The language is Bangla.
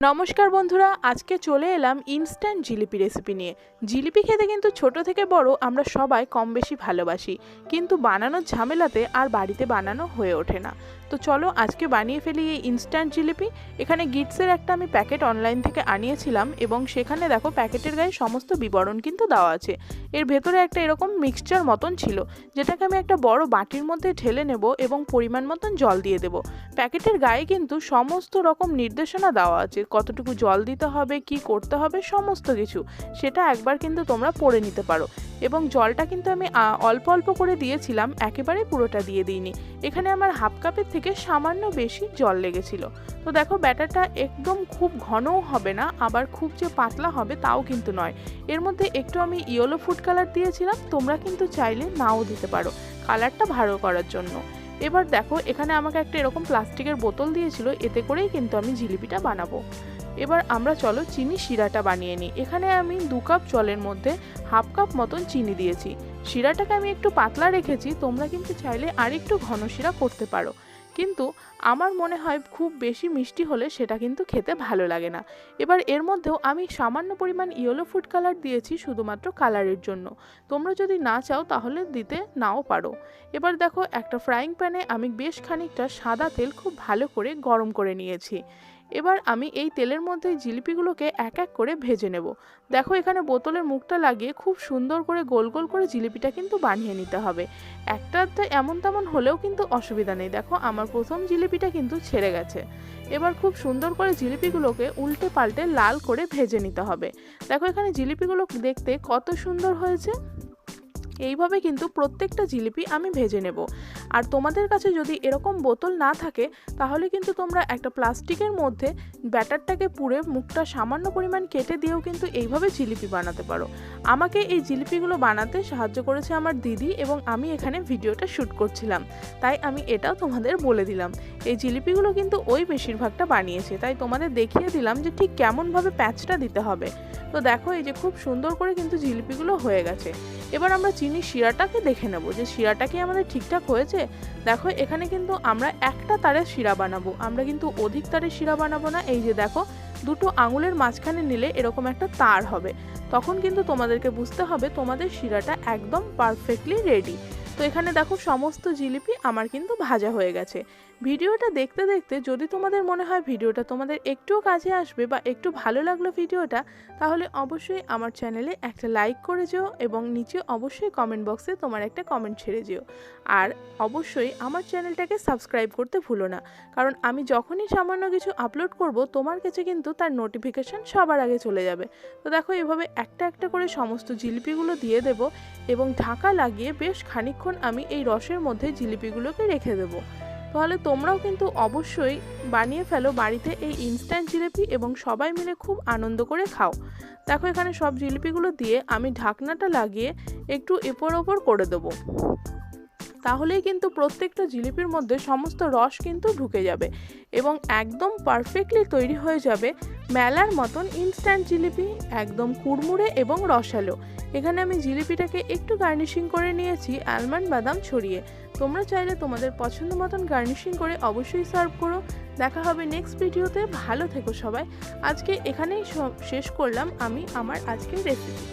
নমস্কার বন্ধুরা, আজকে চলে এলাম ইনস্ট্যান্ট জিলিপি রেসিপি নিয়ে। জিলিপি খেতে কিন্তু ছোট থেকে বড় আমরা সবাই কম বেশি ভালোবাসি, কিন্তু বানানোর ঝামেলাতে আর বাড়িতে বানানো হয়ে ওঠে না। তো চলো আজকে বানিয়ে ফেলি এই ইনস্ট্যান্ট জিলিপি। এখানে গিটসের একটা আমি প্যাকেট অনলাইন থেকে আনিয়েছিলাম এবং সেখানে দেখো প্যাকেটের গায়ে সমস্ত বিবরণ কিন্তু দেওয়া আছে। এর ভেতরে একটা এরকম মিক্সচার মতন ছিল, যেটাকে আমি একটা বড় বাটির মধ্যে ঢেলে নেব এবং পরিমাণ মতন জল দিয়ে দেবো। প্যাকেটের গায়ে কিন্তু সমস্ত রকম নির্দেশনা দেওয়া আছে, কতটুকু জল দিতে হবে, কি করতে হবে, সমস্ত কিছু। সেটা একবার কিন্তু তোমরা পড়ে নিতে পারো। এবং জলটা কিন্তু আমি অল্প অল্প করে দিয়েছিলাম, একেবারে পুরোটা দিয়ে দিইনি। এখানে আমার হাফ কাপের থেকে সামান্য বেশি জল লেগেছিল। তো দেখো, ব্যাটারটা একদম খুব ঘনও হবে না, আবার খুব যে পাতলা হবে তাও কিন্তু নয়। এর মধ্যে একটু আমি ইয়েলো ফুড কালার দিয়েছিলাম, তোমরা কিন্তু চাইলে নাও দিতে পারো কালারটা ভালো করার জন্য। এবার দেখো, এখানে আমাকে একটা এরকম প্লাস্টিকের বোতল দিয়েছিল, এতে করেই কিন্তু আমি জিলিপিটা বানাবো। এবার আমরা চলো চিনি শিরাটা বানিয়ে নিই। এখানে আমি দু কাপ জলের মধ্যে হাফ কাপ মতন চিনি দিয়েছি। শিরাটাকে আমি একটু পাতলা রেখেছি, তোমরা কিন্তু চাইলে আরেকটু ঘন শিরা করতে পারো। কিন্তু আমার মনে হয় খুব বেশি মিষ্টি হলে সেটা কিন্তু খেতে ভালো লাগে না। এবার এর মধ্যেও আমি সামান্য পরিমাণ ইয়েলো ফুড কালার দিয়েছি শুধুমাত্র কালারের জন্য। তোমরা যদি না চাও তাহলে দিতে নাও পারো। এবার দেখো একটা ফ্রাইং প্যানে আমি বেশ খানিকটা সাদা তেল খুব ভালো করে গরম করে নিয়েছি। এবার আমি এই তেলের মধ্যে জিলিপিগুলোকে এক এক করে ভেজে নেব। দেখো, এখানে বোতলের মুখটা লাগিয়ে খুব সুন্দর করে গোল গোল করে জিলিপিটা কিন্তু বানিয়ে নিতে হবে। একটা এমন তেমন হলেও কিন্তু অসুবিধা নেই। দেখো, আমার প্রথম জিলিপিটা কিন্তু ছেড়ে গেছে। এবার খুব সুন্দর করে জিলিপিগুলোকে উল্টে পাল্টে লাল করে ভেজে নিতে হবে। দেখো, এখানে জিলিপিগুলো দেখতে কত সুন্দর হয়েছে। এইভাবে কিন্তু প্রত্যেকটা জিলিপি আমি ভেজে নেব। আর তোমাদের কাছে যদি এরকম বোতল না থাকে, তাহলে কিন্তু তোমরা একটা প্লাস্টিকের মধ্যে ব্যাটারটাকে পুড়ে মুখটা সামান্য পরিমাণ কেটে দিয়েও কিন্তু এইভাবে জিলিপি বানাতে পারো। আমাকে এই জিলিপিগুলো বানাতে সাহায্য করেছে আমার দিদি এবং আমি এখানে ভিডিওটা শ্যুট করছিলাম। তাই আমি এটাও তোমাদের বলে দিলাম। এই জিলিপিগুলো কিন্তু ওই বেশিরভাগটা বানিয়েছে। তাই তোমাদের দেখিয়ে দিলাম যে ঠিক কেমনভাবে প্যাচটা দিতে হবে। তো দেখো এই যে খুব সুন্দর করে কিন্তু জিলিপিগুলো হয়ে গেছে। এবার আমরা চিনি শিরাটাকে দেখে নেব যে শিরাটা কি আমাদের ঠিকঠাক হয়েছে? দেখো এখানে কিন্তু আমরা একটা তারের শিরা বানাবো। আমরা কিন্তু অধিক তারের শিরা বানাবো না। এই যে দেখো, দুটো আঙুলের মাঝখানে নিলে এরকম একটা তার হবে। তখন কিন্তু তোমাদেরকে বুঝতে হবে তোমাদের শিরাটা একদম পারফেক্টলি রেডি তো এখানে দেখো সমস্ত জিলিপি আমার কিন্তু ভাজা হয়ে গেছে। ভিডিওটা দেখতে দেখতে যদি তোমাদের মনে হয় ভিডিওটা তোমাদের একটুও কাজে আসবে বা একটু ভালো লাগল ভিডিওটা, তাহলে অবশ্যই আমার চ্যানেলে একটা লাইক করে যেও এবং নিচে অবশ্যই কমেন্ট বক্সে তোমার একটা কমেন্ট ছেড়ে যেও। আর অবশ্যই আমার চ্যানেলটাকে সাবস্ক্রাইব করতে ভুলো না, কারণ আমি যখনই সামান্য কিছু আপলোড করব, তোমার কাছে কিন্তু তার নোটিফিকেশান সবার আগে চলে যাবে। তো দেখো এভাবে একটা একটা করে সমস্ত জিলিপিগুলো দিয়ে দেব এবং ঢাকা লাগিয়ে বেশ খানিকক্ষণ আমি এই রসের মধ্যে জিলিপিগুলোকে রেখে দেবো। তাহলে তোমরাও কিন্তু অবশ্যই বানিয়ে ফেলো বাড়িতে এই ইনস্ট্যান্ট জিলিপি এবং সবাই মিলে খুব আনন্দ করে খাও। দেখো এখানে সব জিলিপিগুলো দিয়ে আমি ঢাকনাটা লাগিয়ে একটু এপর ওপর করে দেবো। তাহলেই কিন্তু প্রত্যেকটা জিলিপির মধ্যে সমস্ত রস কিন্তু ঢুকে যাবে এবং একদম পারফেক্টলি তৈরি হয়ে যাবে। মেলার মতন ইনস্ট্যান্ট জিলিপি, একদম কুড়মুড়ে এবং রসালো। এখানে আমি জিলিপিটাকে একটু গার্নিশিং করে নিয়েছি আলমন্ড বাদাম ছড়িয়ে। তোমরা চাইলে তোমাদের পছন্দ মতন গার্নিশিং করে অবশ্যই সার্ভ করো। দেখা হবে নেক্সট ভিডিওতে ভালো থেকো সবাই। আজকে এখানেই শেষ করলাম আমি আমার আজকের রেসিপি